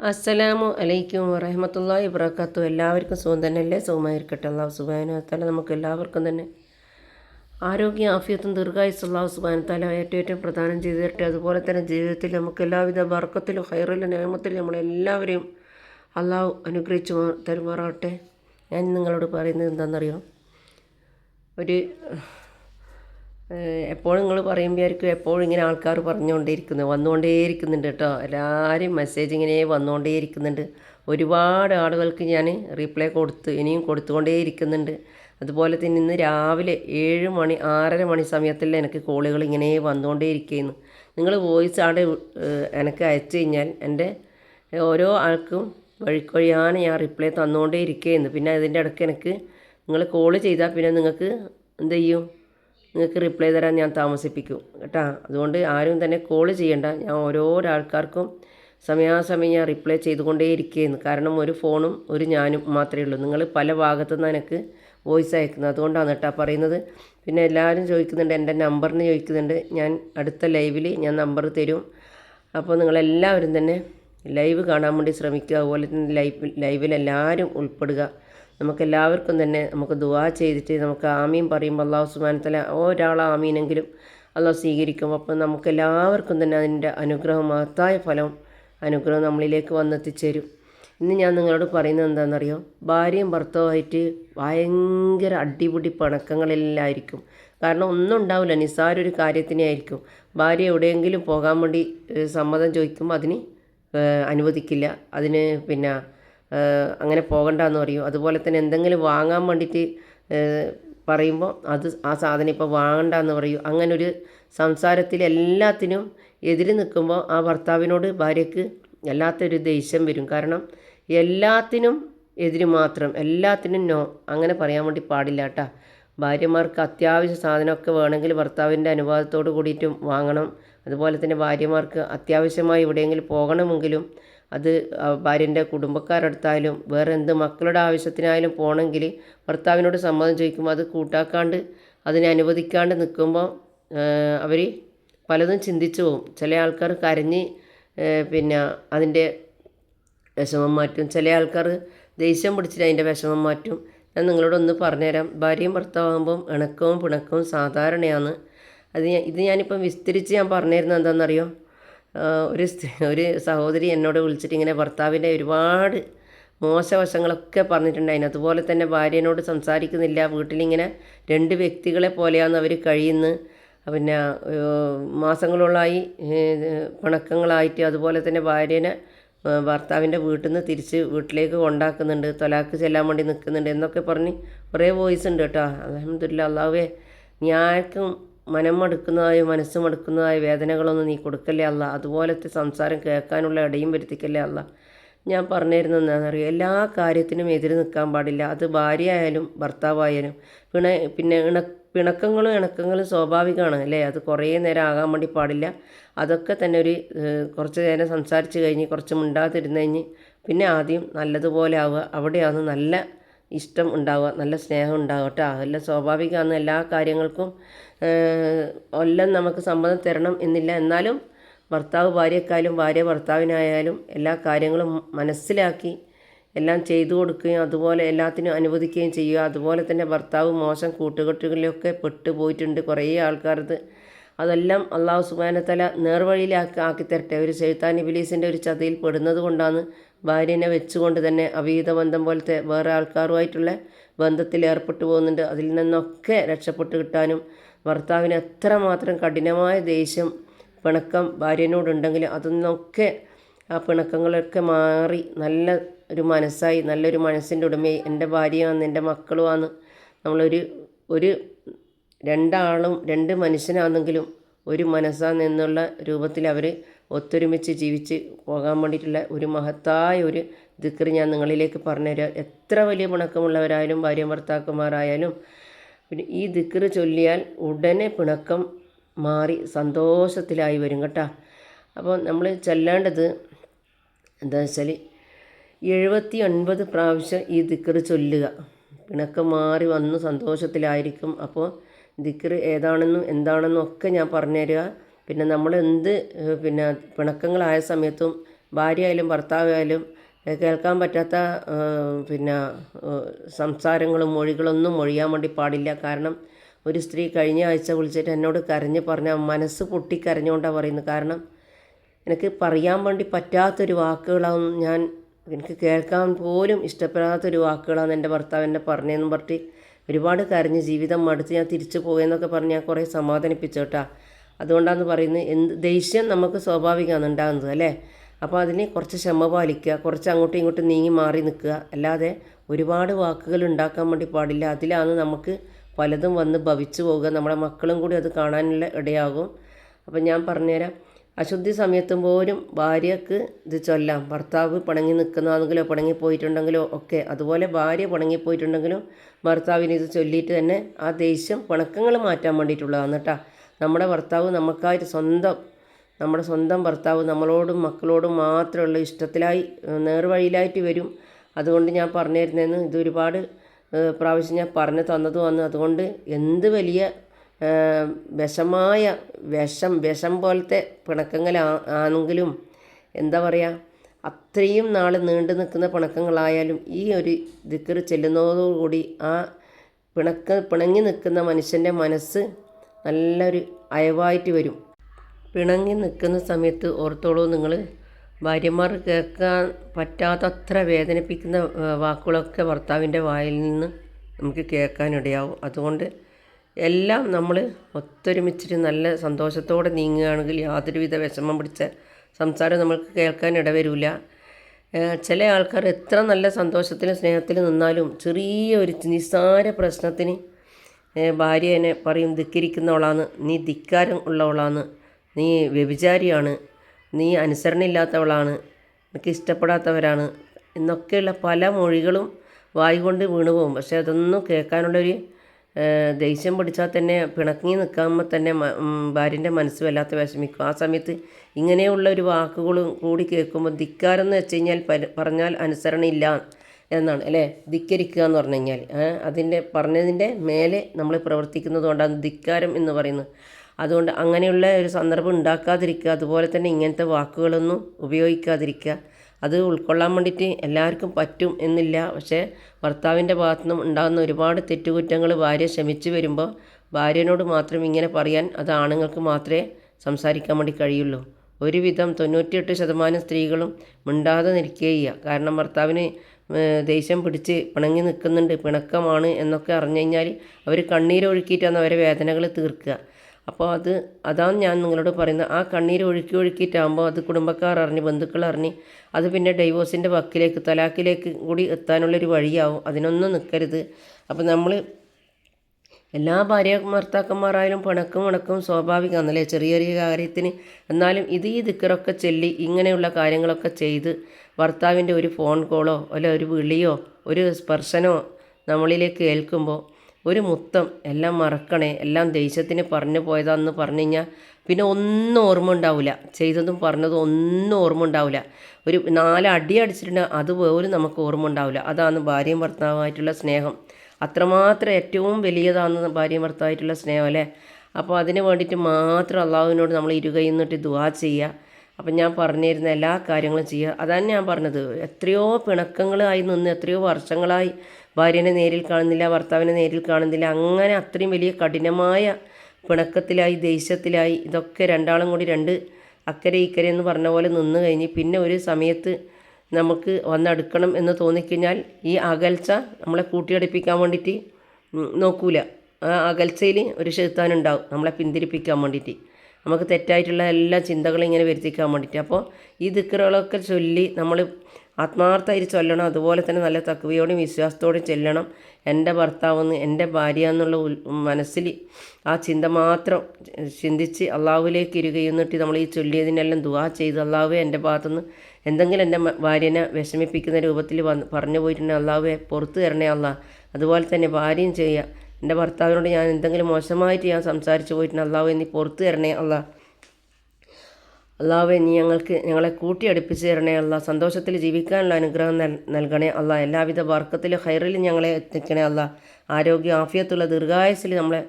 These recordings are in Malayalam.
അസ്സലാമു അലൈക്കും വറഹമത്തല്ലാഹി ഇബ്രാക്കാത്തു എല്ലാവർക്കും സുഖം തന്നെയല്ലേ? സുഖമായിരിക്കട്ടെ. അള്ളാഹു സുബാനത്താല നമുക്ക് എല്ലാവർക്കും തന്നെ ആരോഗ്യ ആഫിയത്തും ദീർഘായുസ് അള്ളാഹു സുബാനത്താല ഏറ്റവും ഏറ്റവും പ്രദാനം തരട്ടെ അതുപോലെ തന്നെ ജീവിതത്തിൽ നമുക്ക് എല്ലാവിധ വർക്കത്തിലും ഹൈറിലും നിയമത്തിലും നമ്മളെല്ലാവരെയും അള്ളാഹു അനുഗ്രഹിച്ചു തരുമാറാവട്ടെ ഞാൻ നിങ്ങളോട് പറയുന്നത് എന്താണെന്നറിയോ? ഒരു എപ്പോഴും നിങ്ങൾ പറയുമ്പോഴായിരിക്കും എപ്പോഴും ഇങ്ങനെ ആൾക്കാർ പറഞ്ഞുകൊണ്ടേയിരിക്കുന്നത് വന്നുകൊണ്ടേയിരിക്കുന്നുണ്ട് കേട്ടോ എല്ലാവരും മെസ്സേജ് ഇങ്ങനെ വന്നുകൊണ്ടേയിരിക്കുന്നുണ്ട്. ഒരുപാട് ആളുകൾക്ക് ഞാൻ റീപ്ലൈ കൊടുത്ത് ഇനിയും കൊടുത്തുകൊണ്ടേയിരിക്കുന്നുണ്ട്. അതുപോലെ തന്നെ ഇന്ന് രാവിലെ ഏഴ് മണി ആറര മണി സമയത്തിൽ എനിക്ക് കോളുകൾ ഇങ്ങനെ വന്നുകൊണ്ടേയിരിക്കുന്നു. നിങ്ങൾ വോയിസ് ആടെ എനിക്ക് അയച്ചു കഴിഞ്ഞാൽ എന്റെ ഓരോ ആൾക്കും വഴിക്കൊഴിയാണ് ഞാൻ റിപ്ലൈ തന്നുകൊണ്ടേ ഇരിക്കുകയെന്ന് പിന്നെ അതിന്റെ ഇടയ്ക്ക് എനിക്ക് നിങ്ങൾ കോൾ ചെയ്താൽ പിന്നെ നിങ്ങൾക്ക് എന്ത് ചെയ്യും? നിങ്ങൾക്ക് റിപ്ലൈ തരാൻ ഞാൻ താമസിപ്പിക്കും കേട്ടോ? അതുകൊണ്ട് ആരും തന്നെ കോൾ ചെയ്യണ്ട. ഞാൻ ഓരോരാൾക്കാർക്കും സമയാസമയം ഞാൻ റിപ്ലൈ ചെയ്തുകൊണ്ടേ ഇരിക്കുകയെന്ന് കാരണം ഒരു ഫോണും ഒരു ഞാനും മാത്രമേ ഉള്ളൂ. നിങ്ങൾ പല ഭാഗത്തുനിന്ന് എനിക്ക് വോയിസ് അയക്കുന്നത്. അതുകൊണ്ടാണ് കേട്ടോ പറയുന്നത്. പിന്നെ എല്ലാവരും ചോദിക്കുന്നുണ്ട് എന്റെ നമ്പറിന് ചോദിക്കുന്നുണ്ട്. ഞാൻ അടുത്ത ലൈവിൽ ഞാൻ നമ്പർ തരും. അപ്പോൾ നിങ്ങളെല്ലാവരും തന്നെ ലൈവ് കാണാൻ വേണ്ടി ശ്രമിക്കുക. അതുപോലെ തന്നെ ലൈവ് ലൈവിൽ എല്ലാവരും ഉൾപ്പെടുക. നമുക്കെല്ലാവർക്കും തന്നെ നമുക്ക് ദുവാ ചെയ്തിട്ട് നമുക്ക് ആമീൻ പറയുമ്പോൾ അള്ളാഹു സുബാനത്തല ഒരാൾ ആമീനെങ്കിലും അള്ളാഹു സ്വീകരിക്കും അപ്പം നമുക്കെല്ലാവർക്കും തന്നെ അതിന്റെ അനുഗ്രഹം മഹത്തായ ഫലം അനുഗ്രഹം നമ്മളിലേക്ക് വന്നെത്തിച്ചേരും. ഇന്ന് ഞാൻ നിങ്ങളോട് പറയുന്നത് എന്താണെന്നറിയോ? ഭാര്യയും ഭർത്താവുമായിട്ട് ഭയങ്കര അടിപിടി പണക്കങ്ങളെല്ലാമായിരിക്കും കാരണം ഒന്നും ഉണ്ടാവില്ല നിസ്സാരൊരു കാര്യത്തിനെ ആയിരിക്കും. ഭാര്യ എവിടെയെങ്കിലും പോകാൻ വേണ്ടി സമ്മതം ചോദിക്കുമ്പോൾ അതിന് അനുവദിക്കില്ല. അതിന് പിന്നെ അങ്ങനെ പോകണ്ടെന്ന് പറയും. അതുപോലെ തന്നെ എന്തെങ്കിലും വാങ്ങാൻ വേണ്ടിയിട്ട് പറയുമ്പോൾ അത് ആ സാധനം ഇപ്പോൾ വാങ്ങണ്ടെന്ന് പറയും. അങ്ങനൊരു സംസാരത്തിൽ എല്ലാത്തിനും എതിര് നിൽക്കുമ്പോൾ ആ ഭർത്താവിനോട് ഭാര്യയ്ക്ക് വല്ലാത്തൊരു ദേഷ്യം വരും. കാരണം എല്ലാത്തിനും എതിര് മാത്രം എല്ലാത്തിനും നോ അങ്ങനെ പറയാൻ വേണ്ടി പാടില്ല കേട്ടാ. ഭാര്യമാർക്ക് അത്യാവശ്യ സാധനമൊക്കെ വേണമെങ്കിൽ ഭർത്താവിന്റെ അനുവാദത്തോട് കൂടിയിട്ടും വാങ്ങണം. അതുപോലെ തന്നെ ഭാര്യമാർക്ക് അത്യാവശ്യമായി എവിടെയെങ്കിലും പോകണമെങ്കിലും അത് ഭാര്യന്റെ കുടുംബക്കാരടുത്തായാലും വേറെ എന്ത് മക്കളുടെ ആവശ്യത്തിനായാലും പോകണമെങ്കിൽ ഭർത്താവിനോട് സമ്മതം ചോദിക്കുമ്പോൾ അത് കൂട്ടാക്കാണ്ട് അതിനെ അനുവദിക്കാണ്ട് നിൽക്കുമ്പോൾ അവർ പലതും ചിന്തിച്ചു പോകും ചില ആൾക്കാർ കരഞ്ഞ് പിന്നെ അതിന്റെ വിഷമം മാറ്റും. ചില ആൾക്കാർ ദേഷ്യം പിടിച്ചിട്ട് അതിന്റെ വിഷമം മാറ്റും. ഞാൻ നിങ്ങളോടൊന്ന് പറഞ്ഞുതരാം. ഭാര്യയും ഭർത്താവുമ്പം ഇണക്കവും പിണക്കവും സാധാരണയാണ്. അത് ഇത് ഞാനിപ്പം വിസ്തരിച്ച് ഞാൻ പറഞ്ഞിരുന്നത് എന്താണെന്നറിയോ? ഒരു ഒരു സഹോദരി എന്നോട് വിളിച്ചിട്ട് ഇങ്ങനെ ഭർത്താവിന്റെ ഒരുപാട് മോശവശങ്ങളൊക്കെ പറഞ്ഞിട്ടുണ്ടായിരുന്നു. അതുപോലെ തന്നെ ഭാര്യനോട് സംസാരിക്കുന്നില്ല. വീട്ടിലിങ്ങനെ രണ്ട് വ്യക്തികളെ പോലെയാണ് അവർ കഴിയുന്നത് പിന്നെ മാസങ്ങളോളായി പിണക്കങ്ങളായിട്ട് അതുപോലെ തന്നെ ഭാര്യനെ ഭർത്താവിന്റെ വീട്ടിൽ നിന്ന് തിരിച്ച് വീട്ടിലേക്ക് കൊണ്ടാക്കുന്നുണ്ട്. തൊലാക്ക് ചെല്ലാൻ വേണ്ടി നിൽക്കുന്നുണ്ട് എന്നൊക്കെ പറഞ്ഞ് കുറേ വോയിസ് ഉണ്ട് കേട്ടോ. അലഹമ്മദില്ല അള്ളാഹുവേ നീ ആർക്കും മനം മടുക്കുന്നതായോ മനസ്സ് മടുക്കുന്നതായ വേദനകളൊന്നും നീ കൊടുക്കല്ലേ അല്ല അതുപോലത്തെ സംസാരം കേൾക്കാനുള്ള ഇടയും വരുത്തിക്കല്ലേ അല്ല ഞാൻ പറഞ്ഞിരുന്ന എന്താണെന്നറിയോ? എല്ലാ കാര്യത്തിനും എതിര് നിൽക്കാൻ പാടില്ല. അത് ഭാര്യ ആയാലും ഭർത്താവായാലും. പിണ പിന്നെ ഇണ പിണക്കങ്ങളും ഇണക്കങ്ങളും സ്വാഭാവികമാണ് അല്ലേ? അത് കുറേ നേരം ആകാൻ വേണ്ടി പാടില്ല. അതൊക്കെ തന്നെ ഒരു കുറച്ച് നേരം സംസാരിച്ച് കഴിഞ്ഞ് കുറച്ച് മിണ്ടാതിരുന്ന് കഴിഞ്ഞ് പിന്നെ ആദ്യം നല്ലതുപോലെ ആവുക. അവിടെയാണ് നല്ല ഇഷ്ടം ഉണ്ടാവുക നല്ല സ്നേഹം ഉണ്ടാവുക കേട്ടോ എല്ലാം സ്വാഭാവികമാണ് എല്ലാ കാര്യങ്ങൾക്കും എല്ലാം നമുക്ക് സമ്മതം തരണം എന്നില്ല. എന്നാലും ഭർത്താവ് ഭാര്യക്കായാലും ഭാര്യ ഭർത്താവിനായാലും എല്ലാ കാര്യങ്ങളും മനസ്സിലാക്കി എല്ലാം ചെയ്തു കൊടുക്കുകയും അതുപോലെ എല്ലാത്തിനും അനുവദിക്കുകയും ചെയ്യുക. അതുപോലെ തന്നെ ഭർത്താവ് മോശം കൂട്ടുകെട്ടുകളിലൊക്കെ പെട്ടുപോയിട്ടുണ്ട് കുറേ ആൾക്കാരത്. അതെല്ലാം അള്ളാഹു സുബാനത്തല നേർവഴിയിലാക്കി ആക്കി തരട്ടെ ഒരു ശൈത്താൻ ഇബിലീസിന്റെ ഒരു ചതിയിൽ പെടുന്നത് കൊണ്ടാണ് ഭാര്യനെ വെച്ചുകൊണ്ട് തന്നെ അവീത ബന്ധം പോലത്തെ വേറെ ആൾക്കാരുമായിട്ടുള്ള ബന്ധത്തിൽ ഏർപ്പെട്ടു പോകുന്നുണ്ട്. അതിൽ നിന്നൊക്കെ രക്ഷപ്പെട്ട് കിട്ടാനും ഭർത്താവിന് എത്രമാത്രം കഠിനമായ ദേഷ്യം പിണക്കം ഭാര്യനോടുണ്ടെങ്കിൽ അതൊന്നൊക്കെ ആ പിണക്കങ്ങളൊക്കെ മാറി നല്ല ഒരു മനസ്സായി നല്ലൊരു മനസ്സിന്റെ ഉടമയായി. എന്റെ ഭാര്യയാണ് എന്റെ മക്കളുമാണ്. നമ്മളൊരു ഒരു രണ്ടാളും രണ്ട് മനുഷ്യനാണെങ്കിലും ഒരു മനസ്സാ എന്നുള്ള രൂപത്തിൽ അവർ ഒത്തൊരുമിച്ച് ജീവിച്ച് പോകാൻ വേണ്ടിയിട്ടുള്ള ഒരു മഹത്തായ ഒരു ദിക്കർ ഞാൻ നിങ്ങളിലേക്ക് പറഞ്ഞുതരാം. എത്ര വലിയ പിണക്കമുള്ളവരായാലും ഭാര്യ ഭർത്താക്കന്മാരായാലും പിന്നെ ഈ ദിക്കർ ചൊല്ലിയാൽ ഉടനെ പിണക്കം മാറി സന്തോഷത്തിലായി വരും കേട്ടോ. അപ്പോൾ നമ്മൾ ചെല്ലേണ്ടത് എന്താ വെച്ചാൽ എഴുപത്തി ഒൻപത് പ്രാവശ്യം ഈ ദിക്കറ് ചൊല്ലുക. പിണക്കം മാറി വന്ന് സന്തോഷത്തിലായിരിക്കും. അപ്പോൾ ദിക്കറ് ഏതാണെന്നും എന്താണെന്നും ഒക്കെ ഞാൻ പറഞ്ഞു തരിക. പിന്നെ നമ്മൾ എന്ത് പിന്നെ പിണക്കങ്ങളായ സമയത്തും ഭാര്യ ആയാലും ഭർത്താവായാലും കേൾക്കാൻ പറ്റാത്ത പിന്നെ സംസാരങ്ങളും മൊഴികളൊന്നും മൊഴിയാൻ വേണ്ടി പാടില്ല. കാരണം ഒരു സ്ത്രീ കഴിഞ്ഞ ആഴ്ച വിളിച്ചിട്ട് എന്നോട് കരഞ്ഞ് പറഞ്ഞ മനസ്സ് പൊട്ടി കരഞ്ഞുകൊണ്ടാണ് പറയുന്നത്. കാരണം എനിക്ക് പറയാൻ വേണ്ടി പറ്റാത്തൊരു വാക്കുകളാണ് ഞാൻ എനിക്ക് കേൾക്കാൻ പോലും ഇഷ്ടപ്പെടാത്തൊരു വാക്കുകളാണ് എന്റെ ഭർത്താവ് എന്നെ പറഞ്ഞതെന്ന് പറഞ്ഞിട്ട് ഒരുപാട് കരഞ്ഞ് ജീവിതം മടുത്ത് ഞാൻ തിരിച്ചു പോകുമെന്നൊക്കെ പറഞ്ഞ് ഞാൻ കുറേ സമാധാനിപ്പിച്ചു അതുകൊണ്ടാന്ന് പറയുന്നത് എന്ത് ദേഷ്യം നമുക്ക് സ്വാഭാവികമാണ് ഉണ്ടാകുന്നത് അല്ലേ? അപ്പോൾ അതിന് കുറച്ച് ക്ഷമ പാലിക്കുക കുറച്ച് അങ്ങോട്ടും ഇങ്ങോട്ടും നീങ്ങി മാറി നിൽക്കുക. അല്ലാതെ ഒരുപാട് വാക്കുകൾ ഉണ്ടാക്കാൻ വേണ്ടി പാടില്ല. അതിലാണ് നമുക്ക് പലതും വന്ന് ഭവിച്ചു പോവുക. നമ്മുടെ മക്കളും കൂടി അത് കാണാനുള്ള ഇടയാകും. അപ്പം ഞാൻ പറഞ്ഞുതരാം. അശുദ്ധി സമയത്തും പോലും ഭാര്യക്ക് ഇത് ചൊല്ലാം. ഭർത്താവ് പിണങ്ങി നിൽക്കുന്നതാണെങ്കിലോ പിണങ്ങി പോയിട്ടുണ്ടെങ്കിലോ ഒക്കെ. അതുപോലെ ഭാര്യ പിണങ്ങി പോയിട്ടുണ്ടെങ്കിലും ഭർത്താവിന് ഇത് ചൊല്ലിയിട്ട് തന്നെ ആ ദേഷ്യം പിണക്കങ്ങൾ മാറ്റാൻ വേണ്ടിയിട്ടുള്ളതാണ് കേട്ടോ. നമ്മുടെ ഭർത്താവ് നമുക്കായിട്ട് സ്വന്തം നമ്മുടെ സ്വന്തം ഭർത്താവ് നമ്മളോടും മക്കളോടും മാത്രമുള്ള ഇഷ്ടത്തിലായി നേർവഴിയിലായിട്ട് വരും. അതുകൊണ്ട് ഞാൻ പറഞ്ഞു തരുന്നതെന്ന് ഇത് ഒരുപാട് ഏഹ് പ്രാവശ്യം ഞാൻ പറഞ്ഞു തന്നതുമാണ്. അതുകൊണ്ട് എന്ത് വലിയ വിഷമായ വിഷം വിഷം പോലത്തെ പിണക്കങ്ങൾ ആണെങ്കിലും എന്താ പറയുക അത്രയും നാൾ നീണ്ടു നിൽക്കുന്ന പിണക്കങ്ങളായാലും ഈ ഒരു ദിക്കർ ചെല്ലുന്നതോടുകൂടി ആ പിണക്ക പിണങ്ങി നിൽക്കുന്ന മനുഷ്യന്റെ മനസ്സ് നല്ലൊരു അയവായിട്ട് വരും. പിണങ്ങി നിൽക്കുന്ന സമയത്ത് ഓർത്തോളൂ നിങ്ങൾ ഭാര്യമാർ കേൾക്കാൻ പറ്റാത്തത്ര വേദനിപ്പിക്കുന്ന വാക്കുകളൊക്കെ ഭർത്താവിന്റെ വായിൽ നിന്ന് നമുക്ക് കേൾക്കാനിടയാവും. അതുകൊണ്ട് എല്ലാം നമ്മൾ ഒത്തൊരുമിച്ചിട്ട് നല്ല സന്തോഷത്തോടെ നീങ്ങുകയാണെങ്കിൽ യാതൊരുവിധ വിഷമം പിടിച്ച സംസാരം നമ്മൾക്ക് കേൾക്കാൻ ഇടവരില്ല ചില ആൾക്കാർ എത്ര നല്ല സന്തോഷത്തിലും സ്നേഹത്തിലും നിന്നാലും ചെറിയ ഒരു നിസ്സാര പ്രശ്നത്തിന് ഭാര്യ എന്നെ പറയും ധിക്കരിക്കുന്നവളാണ് നീ ധിക്കാരം ഉള്ളവളാണ് നീ വ്യഭിചാരിയാണ് നീ അനുസരണയില്ലാത്തവളാണ് എനിക്ക് ഇഷ്ടപ്പെടാത്തവരാണ് എന്നൊക്കെയുള്ള പല മൊഴികളും വായി കൊണ്ട് വീണുപോകും. പക്ഷേ അതൊന്നും കേൾക്കാനുള്ളൊരു ദേഷ്യം പിടിച്ചാൽ തന്നെ പിണങ്ങി നിൽക്കുമ്പോൾ തന്നെ ഭാര്യന്റെ മനസ്സ് വല്ലാത്ത വിഷമിക്കും. ആ സമയത്ത് ഇങ്ങനെയുള്ള ഒരു വാക്കുകളും കൂടി കേൾക്കുമ്പോൾ ധിക്കാരം എന്ന് വെച്ച് കഴിഞ്ഞാൽ പറഞ്ഞാൽ അനുസരണയില്ല എന്നാണ് അല്ലേ? ധിക്കരിക്കുക എന്ന് പറഞ്ഞു കഴിഞ്ഞാൽ. അതിന്റെ പറഞ്ഞതിന്റെ മേലെ നമ്മൾ പ്രവർത്തിക്കുന്നത് കൊണ്ടാണ് ധിക്കാരം എന്ന് പറയുന്നത്. അതുകൊണ്ട് അങ്ങനെയുള്ള ഒരു സന്ദർഭം ഉണ്ടാക്കാതിരിക്കുക അതുപോലെ തന്നെ ഇങ്ങനത്തെ വാക്കുകളൊന്നും ഉപയോഗിക്കാതിരിക്കുക. അത് ഉൾക്കൊള്ളാൻ വേണ്ടിയിട്ട് എല്ലാവർക്കും പറ്റും എന്നില്ല. പക്ഷേ ഭർത്താവിന്റെ ഭാഗത്തു നിന്നും ഉണ്ടാകുന്ന ഒരുപാട് തെറ്റുകുറ്റങ്ങൾ ഭാര്യ ക്ഷമിച്ച് വരുമ്പോൾ ഭാര്യനോട് മാത്രം ഇങ്ങനെ പറയാൻ അത് ആണുങ്ങൾക്ക് മാത്രമേ സംസാരിക്കാൻ വേണ്ടി കഴിയുള്ളൂ. ഒരുവിധം തൊണ്ണൂറ്റിയെട്ട് ശതമാനം സ്ത്രീകളും മിണ്ടാതെ നിൽക്കുകയില്ല കാരണം ഭർത്താവിന് ദേഷ്യം പിടിച്ച് പിണങ്ങി നിൽക്കുന്നുണ്ട്. പിണക്കമാണ് എന്നൊക്കെ അറിഞ്ഞു കഴിഞ്ഞാൽ അവർ കണ്ണീരൊഴുക്കിയിട്ടാണ് അവരെ വേദനകൾ തീർക്കുക. അപ്പോൾ അത് അതാണ് ഞാൻ നിങ്ങളോട് പറയുന്നത്. ആ കണ്ണീർ ഒഴുക്കി ഒഴുക്കിയിട്ടാകുമ്പോൾ അത് കുടുംബക്കാർ അറിഞ്ഞ് ബന്ധുക്കൾ അറിഞ്ഞ് അത് പിന്നെ ഡൈവോഴ്സിന്റെ വക്കിലേക്ക് തലാക്കിലേക്ക് കൂടി എത്താനുള്ളൊരു വഴിയാവും. അതിനൊന്നും നിൽക്കരുത്. അപ്പോൾ നമ്മൾ എല്ലാ ഭാര്യ ഭർത്താക്കന്മാരായാലും പണക്കും ഉണക്കും സ്വാഭാവികമാണല്ലേ? ചെറിയ ചെറിയ കാര്യത്തിന്. എന്നാലും ഇത് ഈ ദിക്കറൊക്കെ ചൊല്ലി ഇങ്ങനെയുള്ള കാര്യങ്ങളൊക്കെ ചെയ്ത് ഭർത്താവിന്റെ ഒരു ഫോൺ കോളോ അല്ല ഒരു വിളിയോ ഒരു സ്പർശനോ നമ്മളിലേക്ക് ഏൽക്കുമ്പോൾ ഒരു മുത്തം എല്ലാം മറക്കണേ എല്ലാം ദേശത്തിന് പറഞ്ഞു പോയതാന്ന് പറഞ്ഞു കഴിഞ്ഞാൽ പിന്നെ ഒന്നും ഓർമ്മ ഉണ്ടാവില്ല ചെയ്തതും പറഞ്ഞതും ഒന്നും ഓർമ്മ ഉണ്ടാവില്ല ഒരു നാല് അടി അടിച്ചിട്ടുണ്ടെങ്കിൽ അതുപോലും നമുക്ക് ഓർമ്മ ഉണ്ടാവില്ല അതാണ് ഭാര്യയും ഭർത്താവുമായിട്ടുള്ള സ്നേഹം. അത്രമാത്രം ഏറ്റവും വലിയതാണ് ഭാര്യയും ഭർത്താവായിട്ടുള്ള സ്നേഹം അല്ലേ? അപ്പോൾ അതിന് വേണ്ടിയിട്ട് മാത്രം അള്ളാഹുവിനോട് നമ്മൾ ഇരുകൈ നിന്നിട്ട് ദുവാ ചെയ്യുക അപ്പം ഞാൻ പറഞ്ഞിരുന്ന എല്ലാ കാര്യങ്ങളും ചെയ്യുക അതാണ് ഞാൻ പറഞ്ഞത്. എത്രയോ പിണക്കങ്ങളായി നിന്ന് എത്രയോ വർഷങ്ങളായി ഭാര്യനെ നേരിൽ കാണുന്നില്ല ഭർത്താവിനെ നേരിൽ കാണുന്നില്ല. അങ്ങനെ അത്രയും വലിയ കഠിനമായ പിണക്കത്തിലായി ദേഷ്യത്തിലായി ഇതൊക്കെ രണ്ടാളും കൂടി രണ്ട് അക്കരെ ഇക്കരെ എന്ന് പറഞ്ഞ പോലെ നിന്ന് കഴിഞ്ഞ് പിന്നെ ഒരു സമയത്ത് നമുക്ക് വന്നടുക്കണം എന്ന് തോന്നിക്കഴിഞ്ഞാൽ ഈ അകൽച്ച നമ്മളെ കൂട്ടിയടുപ്പിക്കാൻ വേണ്ടിയിട്ട് നോക്കൂല. ആ അകൽച്ചയിൽ ഒരു ഉണ്ടാവും നമ്മളെ പിന്തിരിപ്പിക്കാൻ വേണ്ടിയിട്ട്. നമുക്ക് തെറ്റായിട്ടുള്ള എല്ലാ ചിന്തകളും ഇങ്ങനെ വരുത്തിക്കാൻ വേണ്ടിയിട്ട്. അപ്പോൾ ഈ ദിക്കറുകളൊക്കെ ചൊല്ലി നമ്മൾ ആത്മാർത്ഥമായിട്ട് ചൊല്ലണം. അതുപോലെ തന്നെ നല്ല തക്കവയോടും വിശ്വാസത്തോടും ചെല്ലണം. എന്റെ ഭർത്താവെന്ന് എന്റെ ഭാര്യ എന്നുള്ള മനസ്സിൽ ആ ചിന്ത മാത്രം ചിന്തിച്ച് അള്ളാഹുവിലേക്ക് ഇരുകയെന്നിട്ട് നമ്മൾ ഈ ചൊല്ലിയതിനെല്ലാം ദുവാ ചെയ്ത് അള്ളാഹുവെ എന്റെ ഭാഗത്തുനിന്ന് എന്തെങ്കിലും എന്റെ ഭാര്യനെ വിഷമിപ്പിക്കുന്ന രൂപത്തിൽ വന്ന് പറഞ്ഞു പോയിട്ടുണ്ടെങ്കിൽ അള്ളാഹുവെ പുറത്തു തരണേ അള്ളാ. അതുപോലെ തന്നെ ഭാര്യയും ചെയ്യുക. എന്റെ ഭർത്താവിനോട് ഞാൻ എന്തെങ്കിലും മോശമായിട്ട് ഞാൻ സംസാരിച്ചു പോയിട്ടുണ്ടെങ്കിൽ അള്ളാഹു നീ പുറത്തു തരണേ അള്ളാ. അള്ളാഹുവെ നീ ഞങ്ങൾക്ക് ഞങ്ങളെ കൂട്ടിയടുപ്പിച്ച് തരണേ അല്ല സന്തോഷത്തിൽ ജീവിക്കാനുള്ള അനുഗ്രഹം നൽകണേ അല്ല എല്ലാവിധ വർക്കത്തിലും ഹൈറിലും ഞങ്ങളെ എത്തിക്കണേ അല്ല ആരോഗ്യ ആഫിയത്തുള്ള ദീർഘായുസിൽ നമ്മളെ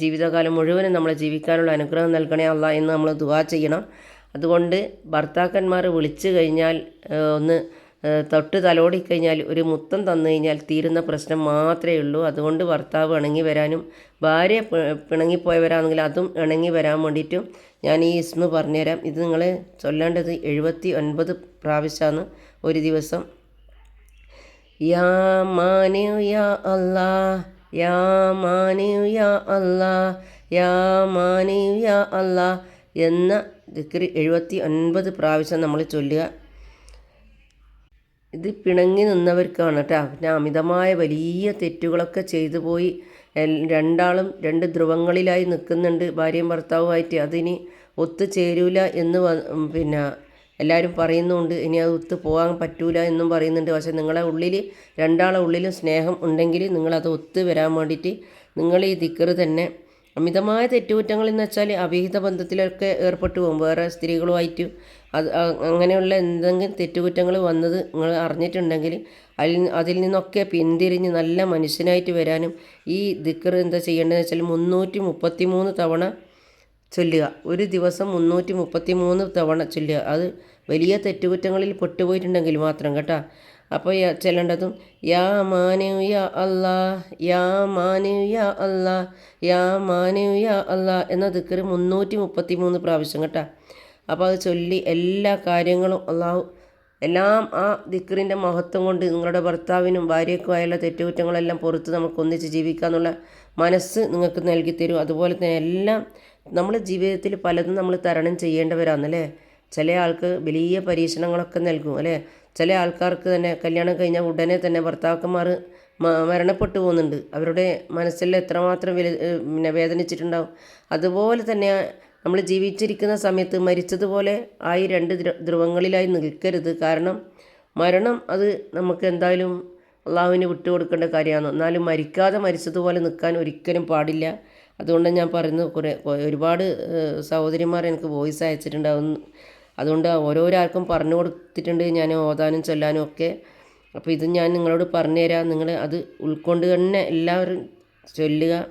ജീവിതകാലം മുഴുവനും നമ്മളെ ജീവിക്കാനുള്ള അനുഗ്രഹം നൽകണേ അല്ല എന്ന് നമ്മൾ ദുവാ ചെയ്യണം. അതുകൊണ്ട് ഭർത്താക്കന്മാർ വിളിച്ചു കഴിഞ്ഞാൽ ഒന്ന് തൊട്ട് തലോടി കഴിഞ്ഞാൽ ഒരു മുത്തം തന്നു കഴിഞ്ഞാൽ തീരുന്ന പ്രശ്നം മാത്രമേ ഉള്ളൂ. അതുകൊണ്ട് ഭർത്താവ് ഇണങ്ങി വരാനും ഭാര്യ പിണങ്ങിപ്പോയവരാണെങ്കിൽ അതും ഇണങ്ങി വരാൻ വേണ്ടിയിട്ടും ഞാൻ ഈ ഇസ്മ പറഞ്ഞുതരാം. ഇത് നിങ്ങൾ ചൊല്ലേണ്ടത് എഴുപത്തി ഒൻപത് പ്രാവശ്യമാണ് ഒരു ദിവസം. യാ മാനു യാ അല്ലാ യാ മാനു യാ അല്ലാ യാ മാനു യാ അല്ലാ എന്ന ദിക്രി എഴുപത്തി ഒൻപത് പ്രാവശ്യം നമ്മൾ ചൊല്ലുക. ഇത് പിണങ്ങി നിന്നവർക്കാണ് കേട്ടോ പിന്നെ അമിതമായ വലിയ തെറ്റുകളൊക്കെ ചെയ്തു പോയി. രണ്ടാളും രണ്ട് ധ്രുവങ്ങളിലായി നിൽക്കുന്നുണ്ട് ഭാര്യയും ഭർത്താവുമായിട്ട്. അതിനി ഒത്തുചേരൂല എന്ന് പിന്നെ എല്ലാവരും പറയുന്നുണ്ട്. ഇനി അത് ഒത്തു പോകാൻ പറ്റൂല എന്നും പറയുന്നുണ്ട്. പക്ഷേ നിങ്ങളെ ഉള്ളിൽ രണ്ടാളെ ഉള്ളിലും സ്നേഹം ഉണ്ടെങ്കിൽ നിങ്ങളത് ഒത്തു വരാൻ വേണ്ടിയിട്ട് നിങ്ങൾ ഈ ദിക്കർ തന്നെ അമിതമായ തെറ്റുകുറ്റങ്ങൾ എന്ന് വെച്ചാൽ അവിഹിത ബന്ധത്തിലൊക്കെ ഏർപ്പെട്ടു പോകും. വേറെ സ്ത്രീകളുമായിട്ട് അത് അങ്ങനെയുള്ള എന്തെങ്കിലും തെറ്റുകുറ്റങ്ങൾ വന്നത് നിങ്ങൾ അറിഞ്ഞിട്ടുണ്ടെങ്കിൽ അതിൽ അതിൽ നിന്നൊക്കെ പിന്തിരിഞ്ഞ് നല്ല മനുഷ്യനായിട്ട് വരാനും ഈ ദിക്കർ എന്താ ചെയ്യേണ്ടതെന്ന് വെച്ചാൽ മുന്നൂറ്റി മുപ്പത്തി മൂന്ന് തവണ ചൊല്ലുക. ഒരു ദിവസം മുന്നൂറ്റി മുപ്പത്തി മൂന്ന് തവണ ചൊല്ലുക. അത് വലിയ തെറ്റുകുറ്റങ്ങളിൽ പെട്ടുപോയിട്ടുണ്ടെങ്കിൽ മാത്രം കേട്ടോ. അപ്പോൾ ചെല്ലേണ്ടതും യാ മാനു യാ അല്ലാ യാ മാനു യാ അല്ലാ യാ മാനു യാ അല്ലാ എന്ന ദിക്കർ മുന്നൂറ്റി മുപ്പത്തി മൂന്ന് പ്രാവശ്യം കേട്ടോ. അപ്പോൾ അത് ചൊല്ലി എല്ലാ കാര്യങ്ങളും അള്ളാഹു എല്ലാം ആ ദിക്കറിന്റെ മഹത്വം കൊണ്ട് നിങ്ങളുടെ ഭർത്താവിനും ഭാര്യയ്ക്കുമായുള്ള തെറ്റുകുറ്റങ്ങളെല്ലാം പുറത്ത് നമുക്ക് ഒന്നിച്ച് ജീവിക്കാമെന്നുള്ള മനസ്സ് നിങ്ങൾക്ക് നൽകി തരും. അതുപോലെ തന്നെ എല്ലാം നമ്മൾ ജീവിതത്തിൽ പലതും നമ്മൾ തരണം ചെയ്യേണ്ടവരാണെന്നല്ലേ ചില ആൾക്ക് വലിയ പരീക്ഷണങ്ങളൊക്കെ നൽകും അല്ലേ? ചില ആൾക്കാർക്ക് തന്നെ കല്യാണം കഴിഞ്ഞാൽ ഉടനെ തന്നെ ഭർത്താക്കന്മാർ മരണപ്പെട്ടു പോകുന്നുണ്ട്. അവരുടെ മനസ്സിൽ എത്രമാത്രം പിന്നെ വേദനിച്ചിട്ടുണ്ടാവും. അതുപോലെ തന്നെ നമ്മൾ ജീവിച്ചിരിക്കുന്ന സമയത്ത് മരിച്ചതുപോലെ ആയി രണ്ട് ധ്രു- ധ്രുവങ്ങളിലായി നിൽക്കരുത്. കാരണം മരണം അത് നമുക്ക് എന്തായാലും അള്ളാഹുവിന് വിട്ടുകൊടുക്കേണ്ട കാര്യമാണ്. എന്നാലും മരിക്കാതെ മരിച്ചതുപോലെ നിൽക്കാൻ ഒരിക്കലും പാടില്ല. അതുകൊണ്ട് ഞാൻ പറയുന്നത് കുറേ ഒരുപാട് സഹോദരിമാർ എനിക്ക് വോയിസ് അയച്ചിട്ടുണ്ടാവും. അതുകൊണ്ട് ഓരോരാൾക്കും പറഞ്ഞു കൊടുത്തിട്ടുണ്ട്. ഞാൻ ഓതാനും ചൊല്ലാനും ഒക്കെ. അപ്പോൾ ഇത് ഞാൻ നിങ്ങളോട് പറഞ്ഞു പറഞ്ഞുതരാം നിങ്ങൾ അത് ഉൾക്കൊണ്ട് തന്നെ എല്ലാവരും ചൊല്ലുക.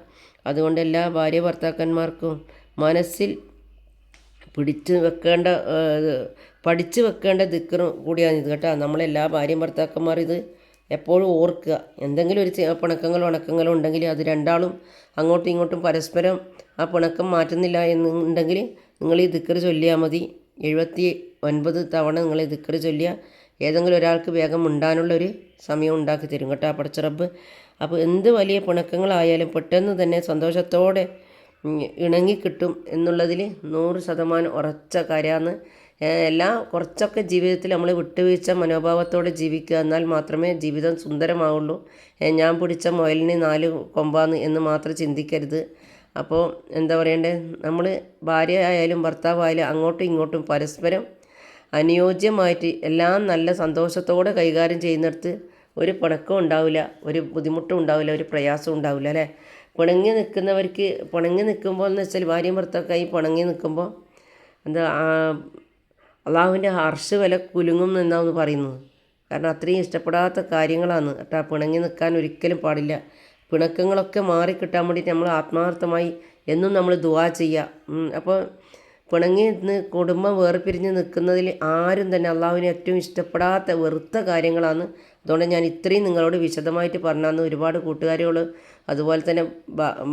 അതുകൊണ്ട് എല്ലാ ഭാര്യ ഭർത്താക്കന്മാർക്കും മനസ്സിൽ പിടിച്ച് വെക്കേണ്ട പഠിച്ചു വെക്കേണ്ട ദിക്കറും കൂടിയാണ് ഇത് കേട്ടോ. നമ്മളെല്ലാ ഭാര്യയും ഭർത്താക്കന്മാർ ഇത് എപ്പോഴും ഓർക്കുക. എന്തെങ്കിലും ഒരു പിണക്കങ്ങളോ ഉണക്കങ്ങളോ ഉണ്ടെങ്കിൽ അത് രണ്ടാളും അങ്ങോട്ടും ഇങ്ങോട്ടും പരസ്പരം ആ പിണക്കം മാറ്റുന്നില്ല എന്നുണ്ടെങ്കിൽ നിങ്ങൾ ഈ ദിക്കർ ചൊല്ലിയാൽ മതി. എഴുപത്തി ഒൻപത് തവണ നിങ്ങൾ ഈ ദിക്കർ ചൊല്ലിയ ഏതെങ്കിലും ഒരാൾക്ക് വേഗം ഉണ്ടാനുള്ളൊരു സമയം ഉണ്ടാക്കി തരും കേട്ടോ ആ പടച്ചറബ്. അപ്പോൾ എന്ത് വലിയ പിണക്കങ്ങളായാലും പെട്ടെന്ന് തന്നെ സന്തോഷത്തോടെ ഇണങ്ങിക്കിട്ടും എന്നുള്ളതിൽ നൂറ് ശതമാനം ഉറച്ച കാര്യമാണ്. എല്ലാം കുറച്ചൊക്കെ ജീവിതത്തിൽ നമ്മൾ വിട്ടുവീഴ്ച മനോഭാവത്തോടെ ജീവിക്കുക എന്നാൽ മാത്രമേ ജീവിതം സുന്ദരമാവുള്ളൂ. ഞാൻ പിടിച്ച മുയലിന് നാല് കൊമ്പാന്ന് എന്ന് മാത്രം ചിന്തിക്കരുത്. അപ്പോൾ എന്താ പറയണ്ടേ? നമ്മൾ ഭാര്യ ആയാലും ഭർത്താവായാലും അങ്ങോട്ടും ഇങ്ങോട്ടും പരസ്പരം അനുയോജ്യമായിട്ട് എല്ലാം നല്ല സന്തോഷത്തോടെ കൈകാര്യം ചെയ്യുന്നിടത്ത് ഒരു പിണക്കവും ഉണ്ടാവില്ല ഒരു ബുദ്ധിമുട്ടും ഉണ്ടാവില്ല ഒരു പ്രയാസവും ഉണ്ടാവില്ല അല്ലേ? പിണങ്ങി നിൽക്കുന്നവർക്ക് പിണങ്ങി നിൽക്കുമ്പോൾ എന്ന് വെച്ചാൽ ഭാര്യയും ഭർത്താക്കായി പിണങ്ങി നിൽക്കുമ്പോൾ എന്താ അള്ളാഹുവിന്റെ ഹർഷ് വില കുലുങ്ങും എന്നാണ് പറയുന്നത് കാരണം അത്രയും ഇഷ്ടപ്പെടാത്ത കാര്യങ്ങളാണ്. കേട്ടോ പിണങ്ങി നിൽക്കാൻ ഒരിക്കലും പാടില്ല. പിണക്കങ്ങളൊക്കെ മാറിക്കിട്ടാൻ വേണ്ടിയിട്ട് നമ്മൾ ആത്മാർത്ഥമായി എന്നും നമ്മൾ ദുവാ ചെയ്യുക. അപ്പോൾ പിണങ്ങി നിന്ന് കുടുംബം വേർപിരിഞ്ഞ് നിൽക്കുന്നതിൽ ആരും തന്നെ അള്ളാഹുവിനെ ഏറ്റവും ഇഷ്ടപ്പെടാത്ത വെറുത്ത കാര്യങ്ങളാണ് അതുകൊണ്ട് ഞാൻ ഇത്രയും നിങ്ങളോട് വിശദമായിട്ട് പറഞ്ഞാന്ന് ഒരുപാട് കൂട്ടുകാരികൾ അതുപോലെ തന്നെ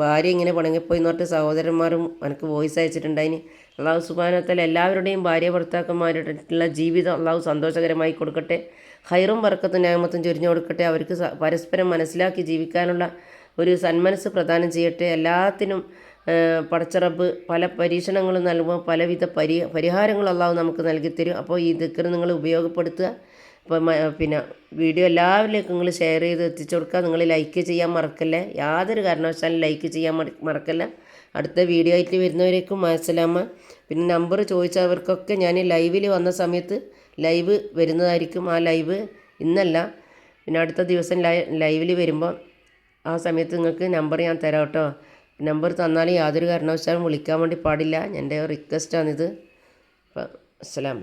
ഭാര്യ ഇങ്ങനെ പണങ്ങിപ്പോയി എന്ന് പറഞ്ഞിട്ട് സഹോദരന്മാരും എനിക്ക് വോയിസ് അയച്ചിട്ടുണ്ടായിന്. അള്ളാഹു സുബാനത്തൽ എല്ലാവരുടെയും ഭാര്യ ഭർത്താക്കന്മാരുടെ ജീവിതം അള്ളാഹു സന്തോഷകരമായി കൊടുക്കട്ടെ. ഹൈറും വർക്കത്തും ന്യായമത്തും ചൊരിഞ്ഞു കൊടുക്കട്ടെ. അവർക്ക് പരസ്പരം മനസ്സിലാക്കി ജീവിക്കാനുള്ള ഒരു സന്മനസ് പ്രദാനം ചെയ്യട്ടെ. എല്ലാത്തിനും പടച്ചറബ് പല പരീക്ഷണങ്ങളും നൽകുമ്പോൾ പലവിധ പരി പരിഹാരങ്ങളും അള്ളാഹു നമുക്ക് നൽകിത്തരും. അപ്പോൾ ഈ ദിക്കർ നിങ്ങൾ ഉപയോഗപ്പെടുത്തുക. അപ്പോൾ പിന്നെ വീഡിയോ എല്ലാവരിലേക്കും നിങ്ങൾ ഷെയർ ചെയ്ത് എത്തിച്ചു കൊടുക്കുക നിങ്ങൾ ലൈക്ക് ചെയ്യാൻ മറക്കല്ലേ? യാതൊരു കാരണവശാലും ലൈക്ക് ചെയ്യാൻ മറ- മറക്കല്ല. അടുത്ത വീഡിയോ ആയിട്ട് വരുന്നവരേക്കും അസ്സലാമ പിന്നെ നമ്പർ ചോദിച്ചവർക്കൊക്കെ ഞാൻ ലൈവിൽ വന്ന സമയത്ത് ലൈവ് വരുന്നതായിരിക്കും ആ ലൈവ് ഇന്നല്ല. പിന്നെ അടുത്ത ദിവസം ലൈവിൽ വരുമ്പോൾ ആ സമയത്ത് നിങ്ങൾക്ക് നമ്പർ ഞാൻ തരാം കേട്ടോ നമ്പർ തന്നാൽ യാതൊരു കാരണവശാലും വിളിക്കാൻ വേണ്ടി പാടില്ല. എന്റെ റിക്വസ്റ്റാണിത് അപ്പം അസ്സലാം